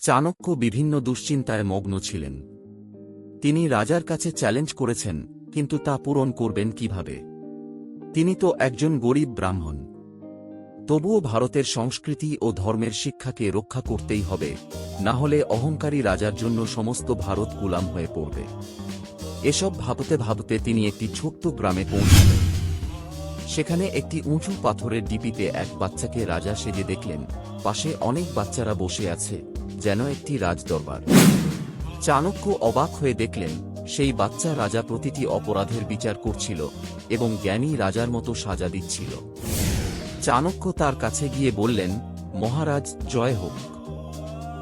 চাণক্য বিভিন্ন দুশ্চিন্তায় মগ্ন ছিলেন। তিনি রাজার কাছে চ্যালেঞ্জ করেছেন, কিন্তু তা পূরণ করবেন কীভাবে? তিনি তো একজন গরিব ব্রাহ্মণ। তবুও ভারতের সংস্কৃতি ও ধর্মের শিক্ষাকে রক্ষা করতেই হবে, না হলে অহংকারী রাজার জন্য সমস্ত ভারত গুলাম হয়ে পড়বে। এসব ভাবতে ভাবতে তিনি একটি ছোট্ট গ্রামে পৌঁছালেন। সেখানে একটি উঁচু পাথরের ডিপিতে এক বাচ্চাকে রাজা সেজে দেখলেন। পাশে অনেক বাচ্চারা বসে আছে, যেন একটি রাজদরবার। চাণক্য অবাক হয়ে দেখলেন, সেই বাচ্চা রাজা প্রতিটি অপরাধের বিচার করছিল এবং জ্ঞানী রাজার মতো সাজা দিচ্ছিল। চাণক্য তার কাছে গিয়ে বললেন, মহারাজ, জয় হোক।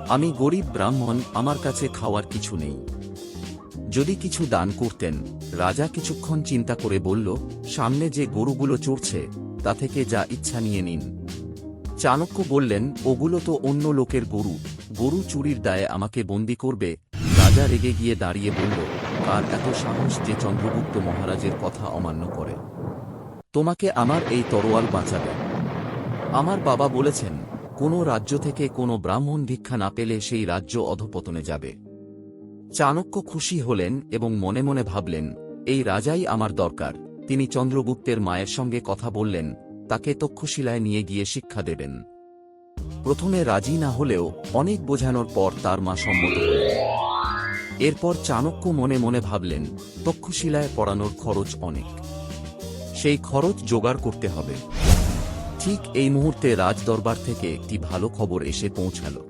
আমি গরিব ব্রাহ্মণ, আমার কাছে খাওয়ার কিছু নেই। যদি কিছু দান করতেন, রাজা কিছুক্ষণ চিন্তা করে বলল, সামনে যে গরুগুলো চড়ছে, তা থেকে যা ইচ্ছা নিয়ে নিন। চাণক্য বললেন, ওগুলো তো অন্য লোকের গরু। গরু চুরির দায়ে আমাকে বন্দি করবে। রাজা রেগে গিয়ে দাঁড়িয়ে বলল, কার এত সাহস যে চন্দ্রগুপ্ত মহারাজের কথা অমান্য করে? তোমাকে আমার এই তরোয়াল বাঁচাবে। আমার বাবা বলেছেন, কোনো রাজ্য থেকে কোনো ব্রাহ্মণ ভিক্ষা না পেলে সেই রাজ্য অধপতনে যাবে। চাণক্য খুশি হলেন এবং মনে মনে ভাবলেন, এই রাজাই আমার দরকার। তিনি চন্দ্রগুপ্তের মায়ের সঙ্গে কথা বললেন, তাকে তক্ষশিলায় নিয়ে গিয়ে শিক্ষা দেবেন। প্রথমে রাজি না হলেও অনেক বোঝানোর পর তার মা সম্মত এরপর চাণক্য মনে মনে ভাবলেন, তক্ষশিলায় পড়ানোর খরচ অনেক। সেই খরচ জোগাড় করতে হবে। ঠিক এই মুহূর্তে রাজদরবার থেকে একটি ভালো খবর এসে পৌঁছাল।